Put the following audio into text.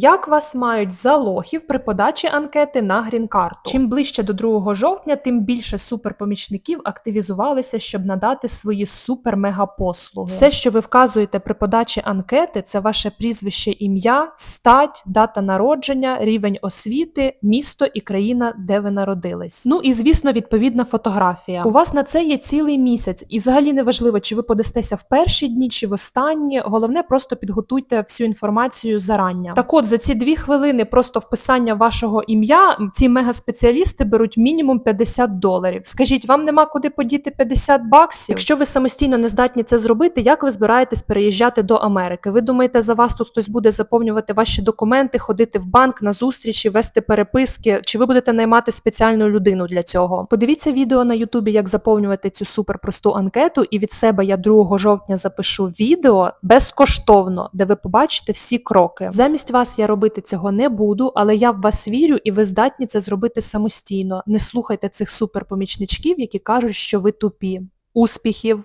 Як вас мають за лохів при подачі анкети на грін-карту? Чим ближче до 2 жовтня, тим більше суперпомічників активізувалися, щоб надати свої супер-мега-послуги. Все, що ви вказуєте при подачі анкети, це ваше прізвище, ім'я, стать, дата народження, рівень освіти, місто і країна, де ви народились. Ну і звісно, відповідна фотографія. У вас на це є цілий місяць, і взагалі не важливо, чи ви подастеся в перші дні, чи в останні. Головне, просто підготуйте всю інформацію зарання. Так от за ці дві хвилини просто вписання вашого ім'я ці мегаспеціалісти беруть мінімум 50 доларів. Скажіть, вам нема куди подіти 50 баксів? Якщо ви самостійно не здатні це зробити, як ви збираєтесь переїжджати до Америки? Ви думаєте, за вас тут хтось буде заповнювати ваші документи, ходити в банк на зустрічі, вести переписки? Чи ви будете наймати спеціальну людину для цього? Подивіться відео на Ютубі, як заповнювати цю суперпросту анкету, і від себе я 2 жовтня запишу відео безкоштовно, де ви побачите всі кроки. Замість вас я робити цього не буду, але я в вас вірю, і ви здатні це зробити самостійно. Не слухайте цих суперпомічничків, які кажуть, що ви тупі. Успіхів!